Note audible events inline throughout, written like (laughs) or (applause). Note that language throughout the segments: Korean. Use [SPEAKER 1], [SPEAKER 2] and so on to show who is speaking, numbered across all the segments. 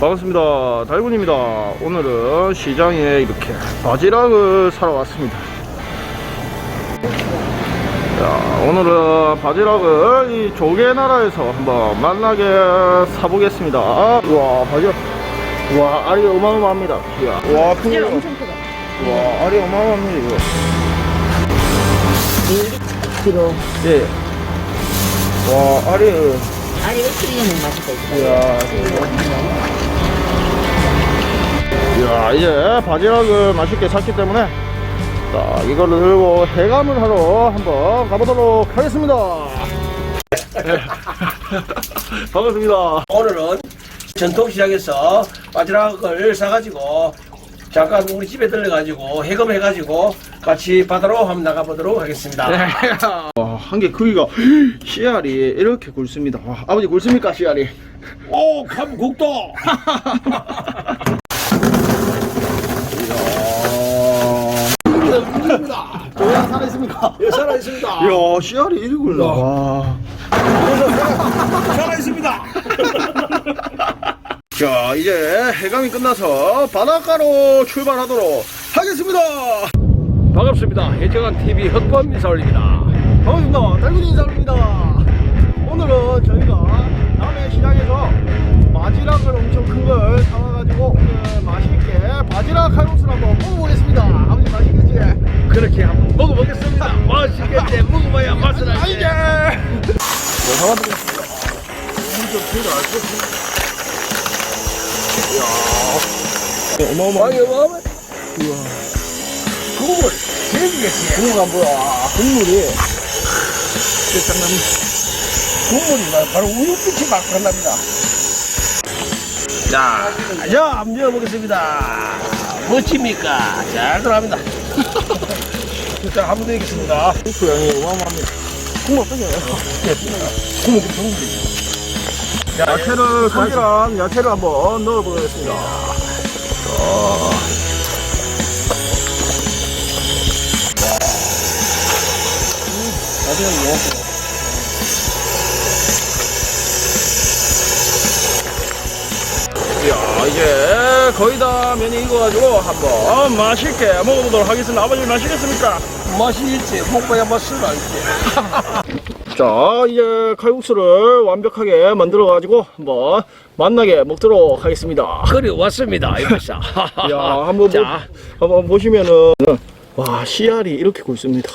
[SPEAKER 1] 반갑습니다. 달군입니다. 오늘은 시장에 이렇게 바지락을 사러 왔습니다. 자, 오늘은 바지락을 이 조개나라에서 한번 만나게 사보겠습니다. 와, 바지락. 와, 알이 어마어마합니다. 이야. 와, 큰 거.
[SPEAKER 2] 엄청 크다.
[SPEAKER 1] 와, 알이 어마어마합니다, 이거.
[SPEAKER 2] 1kg.
[SPEAKER 1] 예. 와, 알이.
[SPEAKER 2] 아니, 1kg는 맛있다. 이거.
[SPEAKER 1] 이야. 이야, 이제 바지락을 맛있게 샀기 때문에 자, 이거를 들고 해감을 하러 한번 가보도록 하겠습니다. 네. (laughs) 반갑습니다.
[SPEAKER 3] 오늘은 전통시장에서 바지락을 사가지고 잠깐 우리 집에 들려가지고 해금해가지고 같이 바다로 한번 나가보도록 하겠습니다.
[SPEAKER 1] 와, 한개 크기가 씨알이 이렇게 굵습니다. 와, 아버지 굵습니까, 씨알이?
[SPEAKER 3] 오, 감국도! (laughs)
[SPEAKER 1] 조야 살아있습니까?
[SPEAKER 3] 예, 살아있습니다. (laughs)
[SPEAKER 1] 이야, 씨알이 이리 굵나. 와. (laughs)
[SPEAKER 3] 살아있습니다. (laughs)
[SPEAKER 1] 자 이제 해감이 끝나서 바닷가로 출발하도록 하겠습니다
[SPEAKER 3] 반갑습니다. 해적한 TV 흑범 미사 올립니다.
[SPEAKER 1] 반갑습니다 달군이 인사입니다 오늘은 저희가 남해 시장에서 바지락을 엄청 큰 걸 사와가지고 오늘 맛있게 바지락 칼국수를 한번 먹어보겠습니다 아버지 맛있겠지?
[SPEAKER 3] 그렇게 아니, 뭐, 국물, 제기겠지.
[SPEAKER 1] 국물 안 보여 국물이
[SPEAKER 3] 국물이 막 바로 우유빛이 막 난답니다. 자, 자, 한번 열어보겠습니다. 멋집니까? 잘 들어갑니다. 자, 한번 드리겠습니다.
[SPEAKER 1] 국수 양이 어마어마합니다 국물 어떠세요?
[SPEAKER 3] 자,
[SPEAKER 1] 야채를 감기랑 야채를 한번 넣어보겠습니다
[SPEAKER 3] 나중에 먹어.
[SPEAKER 1] 이야 이제 거의 다 면이 익어가지고 한번 맛있게 먹어보도록 하겠습니다 아버님 맛있겠습니까?
[SPEAKER 3] 맛이 있지. 먹어야 맛을 알지. (laughs)
[SPEAKER 1] 자 이제 칼국수를 완벽하게 만들어 가지고 한번 만나게 먹도록 하겠습니다
[SPEAKER 3] 그리 왔습니다. 이것이.
[SPEAKER 1] 이야 (laughs) 한번 보,
[SPEAKER 3] 자,
[SPEAKER 1] 한번 보시면은 와 씨알이 이렇게 굵습니다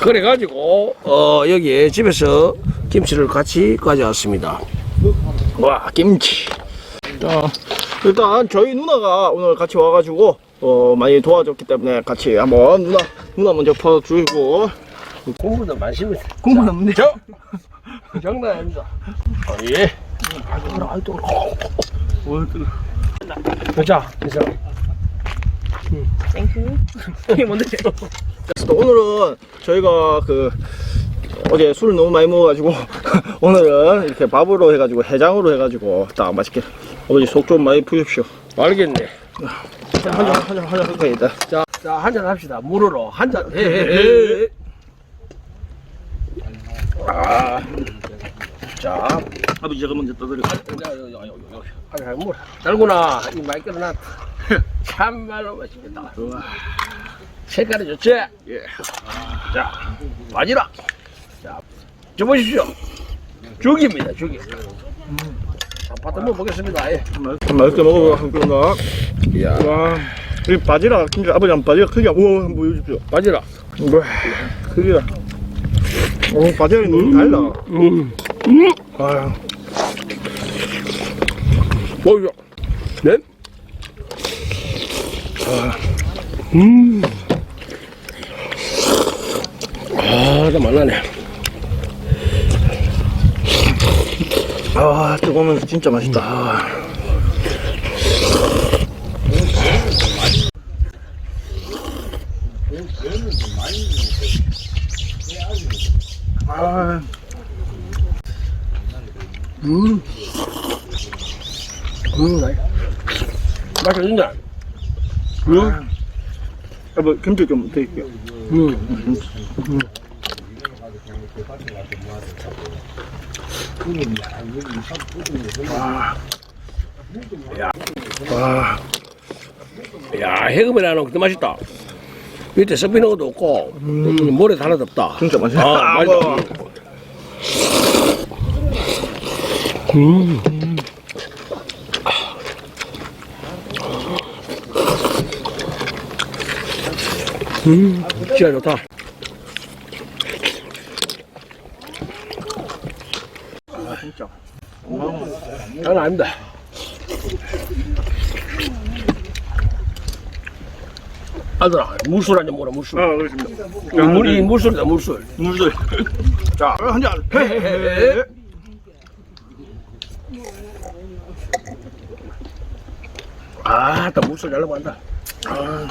[SPEAKER 3] 그래가지고, 어, 여기 집에서 김치를 같이 가져왔습니다.
[SPEAKER 1] 와 김치 자 일단 저희 누나가 오늘 같이 와가지고 어 많이 도와줬기 때문에 같이 한번 누나 누나 먼저 퍼주고
[SPEAKER 3] 국물도 맛있습니다.
[SPEAKER 1] 국물 없는데
[SPEAKER 3] 저 장난 아닙니다. 아, 예. 자, 인사.
[SPEAKER 2] 땡큐.
[SPEAKER 3] 이게 뭔데?
[SPEAKER 1] 또 오늘은 저희가 그 어제 술을 너무 많이 먹어가지고 (laughs) 오늘은 이렇게 밥으로 해가지고 해장으로 해가지고 딱 맛있게 아버지 속좀 많이 푸십시오
[SPEAKER 3] 알겠네.
[SPEAKER 1] 한잔 한잔 한잔 할까 일단
[SPEAKER 3] 자, 자, 한잔 합시다. 물으로 한 잔. 예, 예, 예. 아, 자,
[SPEAKER 1] 아버지 제가 먼저
[SPEAKER 3] 야, 야, 야, 물. 달구나, 이 많이 끓여놨다. (laughs) 참말로 맛있겠다. 색깔이 좋지?
[SPEAKER 1] 예.
[SPEAKER 3] 자, 바지락. 자, 줘보십시오. 죽입니다, 죽이. 자, 바다 먹어보겠습니다. 예.
[SPEAKER 1] 맛있게 먹어보겠습니다
[SPEAKER 3] 이야.
[SPEAKER 1] 와, 이 바지락 진짜 아버지 한 바지락 크기가 우와 한번 보여주십시오
[SPEAKER 3] 바지락.
[SPEAKER 1] 와, 크기가 오 바지락이 너무 달라
[SPEAKER 3] 음.
[SPEAKER 1] 아,
[SPEAKER 3] 보십시오. 네? 음. 아, 나 말라네.
[SPEAKER 1] 아 뜨거우면서 진짜 맛있다 아. 아,
[SPEAKER 3] 음. 음, 나 맛있는데? 음.
[SPEAKER 1] 여보 김치 좀 드릴게요
[SPEAKER 3] 음. 와. 야, 해금에 나는 그때 맛있다. 밑에 섞이는 것도 없고, 음, 모래도 하나도 없다.
[SPEAKER 1] 진짜 맛있다.
[SPEAKER 3] 아,
[SPEAKER 1] 아,
[SPEAKER 3] 맛있다.
[SPEAKER 1] 뭐.
[SPEAKER 3] 음. 음, 진짜 좋다.
[SPEAKER 1] 진짜.
[SPEAKER 3] 장난 아닙니다. 아들아, 물술 한잔 먹어라, 물술.
[SPEAKER 1] 아, 그렇습니다.
[SPEAKER 3] 이 물이 물술이다, 물술.
[SPEAKER 1] 물들. 자, 한 잔. 헤헤헤.
[SPEAKER 3] 아, 또 물술 잘 넘어간다. 아,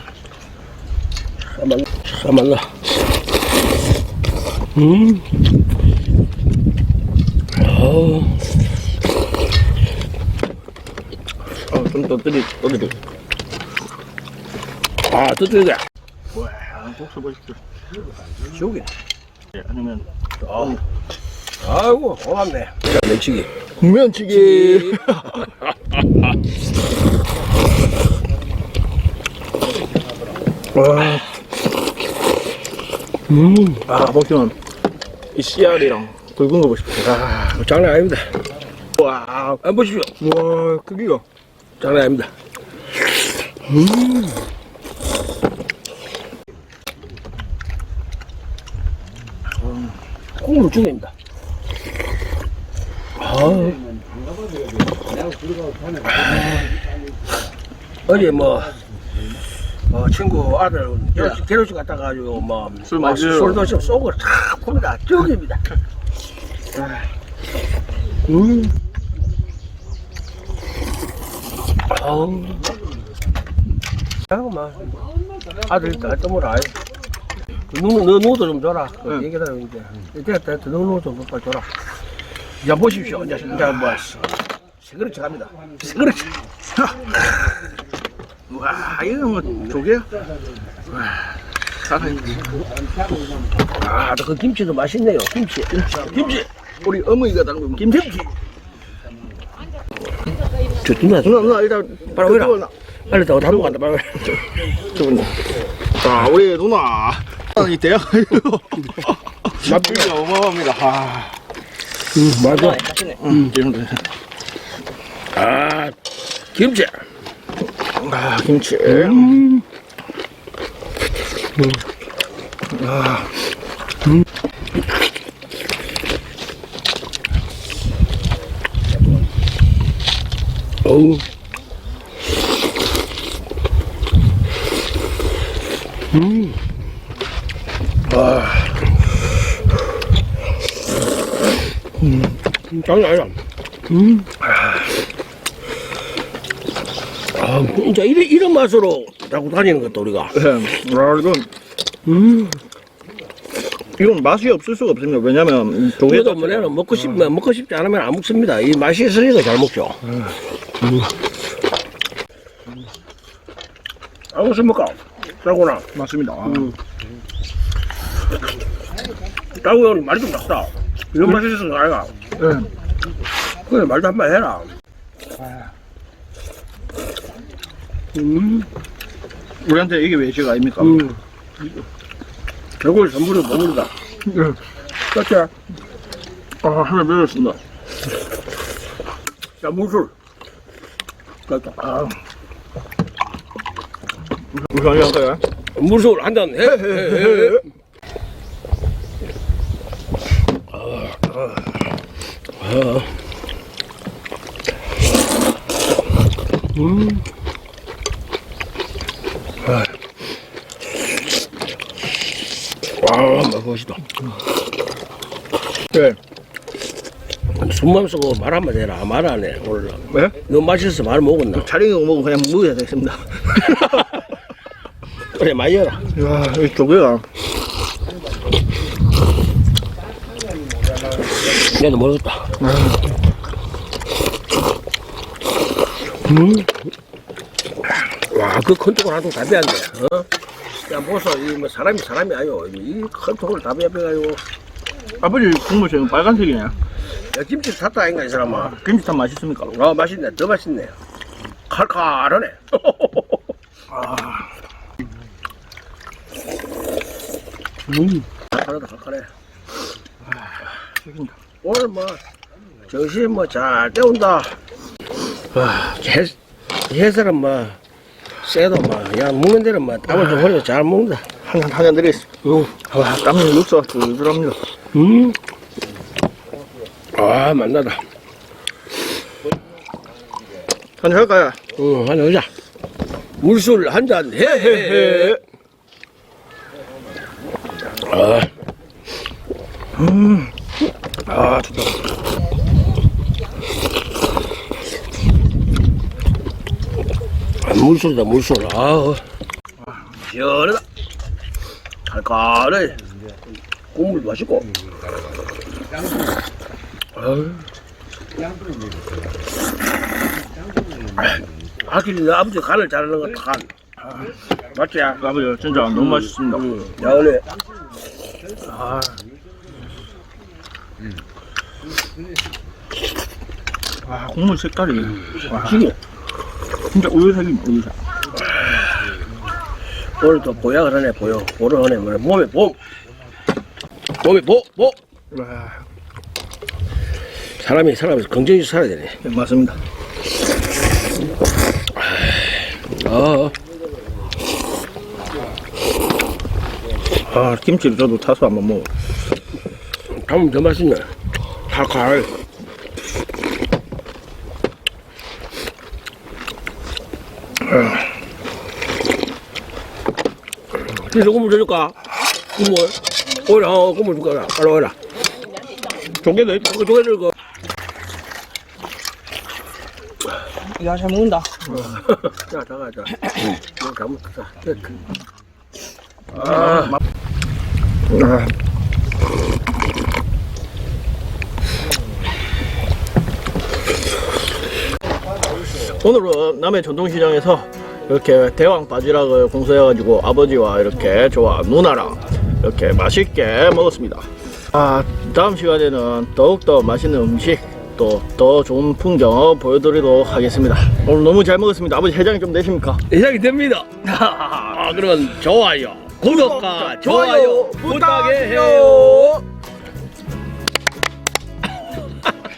[SPEAKER 3] 참 맞나. 음. 어,
[SPEAKER 1] 어, 좀더 뜨리, 떠드리.
[SPEAKER 3] 아, 뜨뜻해.
[SPEAKER 1] 와, 국수 보십시오.
[SPEAKER 3] 지옥이네.
[SPEAKER 1] 예, 아니면
[SPEAKER 3] 아, 아이고, 고맙네. 면치기.
[SPEAKER 1] 국면치기. 와,
[SPEAKER 3] 음,
[SPEAKER 1] 아, 보시면 이 씨알이랑 굵은 거 보십시오. 아,
[SPEAKER 3] 장난 아닙니다.
[SPEAKER 1] 와,
[SPEAKER 3] 안 보십시오.
[SPEAKER 1] 와, 크기가.
[SPEAKER 3] 장난 아닙니다. 음. 콩으로 죽입니다. 아. 어제 뭐, 어, 친구 아들 결혼식, 갔다 가지고 뭐, 술막
[SPEAKER 1] 마시러.
[SPEAKER 3] 술도 좀 쏘고 탁 풉니다. 죽입니다. 음. 아우. 잠깐만. 아들 떠물어. 누누, 너 누도 좀 줘라. 그
[SPEAKER 1] 응.
[SPEAKER 3] 얘기다, 이제. 이제 됐다. 누누 좀 빨리 줘라. 야, 보십시오. 이제, 이제 뭐, 시그러치 갑니다. 시그러치.
[SPEAKER 1] 와, 이거 뭐 조개야? 와, 살아있네.
[SPEAKER 3] 아, 또그 김치도 맛있네요. 김치. 김치. 김치.
[SPEAKER 1] 우리 어머니가 담근
[SPEAKER 3] 김치. 저 누나,
[SPEAKER 1] 누나, 누나, 일단
[SPEAKER 3] 빨리 오라. 빨리 더 담고 간다, 빨리.
[SPEAKER 1] 저분요. 자, 우리 누나. 이 대학 맛비가 어마어마합니다. 아,
[SPEAKER 3] 음, 맞아.
[SPEAKER 1] 음, 지금
[SPEAKER 3] 아, 김치.
[SPEAKER 1] 아, 김치.
[SPEAKER 3] 음. 어우. 음. 아. 음. 장난 아니야. 음. 아, 진짜 이런, 이런 맛으로 자꾸 다니는 것도 우리가.
[SPEAKER 1] 네, 아, 이건
[SPEAKER 3] 음.
[SPEAKER 1] 이건 맛이 없을 수가 없습니다. 왜냐면 조개
[SPEAKER 3] 그래도 뭐냐면 먹고 싶으면 먹고 싶지 않으면 안 먹습니다. 이 맛이 있으니까 잘 먹죠. 음. 안 먹습니까? 짜고나.
[SPEAKER 1] 맞습니다. 아,
[SPEAKER 3] 음. 형님 말이 좀 작다. 이런 맛이 있어서 아이가.
[SPEAKER 1] 네.
[SPEAKER 3] 그래 말도 한 번 해라. 음.
[SPEAKER 1] 우리한테 이게 외식 아닙니까?
[SPEAKER 3] 음. 결국은 전부를 먹는다.
[SPEAKER 1] 네.
[SPEAKER 3] 그렇지?
[SPEAKER 1] 아, 하나 밀었습니다.
[SPEAKER 3] 자, 물술. 그렇다. 아. 물술 한잔 해. 해, 해, 해. 아, 아, 아. 음. 아. 와, 맛있다.
[SPEAKER 1] 네.
[SPEAKER 3] 숨만 쓰고 말 한마디 해라. 말 안 해, 오늘.
[SPEAKER 1] 네?
[SPEAKER 3] 너 맛있어 말 먹었나?
[SPEAKER 1] 촬영이 먹고 그냥 먹어야 되겠습니다. (laughs)
[SPEAKER 3] 그래, 많이 해라.
[SPEAKER 1] 야, 이 조개가.
[SPEAKER 3] 내도 모르겠다. 음. 와, 그큰 통을 한통 다 빼왔네. 어? 야, 보소, 이뭐 사람이 사람이 아요. 이큰 통을 다 빼빼가지고.
[SPEAKER 1] 아버지 국물 지금 빨간색이네.
[SPEAKER 3] 야, 김치 샀다 아닌가 이 사람아
[SPEAKER 1] 김치탕 맛있습니까?
[SPEAKER 3] 아 맛있네 더 맛있네 칼칼하네 (laughs) 음 칼칼하다 칼칼해
[SPEAKER 1] 죽인다.
[SPEAKER 3] 오늘 뭐 정신 뭐 잘 때운다 와 해, 해설은 뭐 쎄도 뭐야 먹는 데는 뭐 땀을 좀 흘려 잘 먹는다
[SPEAKER 1] 한잔 한잔 드리겠습니다. 와, 땀이 육수가 줄줄합니다.
[SPEAKER 3] 음. 아, 만나다.
[SPEAKER 1] 한잔 할까요?
[SPEAKER 3] 응, 한잔 하자. 물술 한 잔, 해, 해, 해. 아,
[SPEAKER 1] 아, 좋다.
[SPEAKER 3] 물술이다, 물술. 아, 시원하다. 칼칼해. 국물도 맛있고. 확실히 너 아버지 간을 자르는 것 간. 맞지?
[SPEAKER 1] 아버지, 진짜 너무 맛있습니다.
[SPEAKER 3] 응. 야, 오늘
[SPEAKER 1] 아. 와, 국물 색깔이. 와,
[SPEAKER 3] 지금
[SPEAKER 1] 진짜 우유색입니다, 우유색.
[SPEAKER 3] 오늘 또 보약을 하네, 보여. 보를 하네, 뭐래. 몸에 봄. 몸에 보, 보.
[SPEAKER 1] 와,
[SPEAKER 3] 사람이 사람이 긍정적으로 살아야 되네.
[SPEAKER 1] 네, 맞습니다.
[SPEAKER 3] 어.
[SPEAKER 1] 아, 김치를 저도 타서 한번 먹어.
[SPEAKER 3] 가면 더 맛있네. 칼칼. 그래서 국물 줘줄까? 국물. 오라, 어, 국물 줄까? 빨리 오라.
[SPEAKER 1] 조개도 있다.
[SPEAKER 3] 그거 조개 들고.
[SPEAKER 2] 야, 잘 먹는다. (laughs)
[SPEAKER 3] 자, 잠깐, 자. 이거 잘못했다.
[SPEAKER 1] 아, 맛. 아. 오늘은 남해 전통시장에서 이렇게 대왕 바지락을 공수해가지고 아버지와 이렇게 저와 누나랑 이렇게 맛있게 먹었습니다. 아, 다음 시간에는 더욱더 맛있는 음식 또 더 좋은 풍경 보여드리도록 하겠습니다. 오늘 너무 잘 먹었습니다. 아버지 해장이 좀 되십니까?
[SPEAKER 3] 이상이 됩니다. 아, (laughs) 그러면 좋아요. 구독과 좋아요 부탁해요.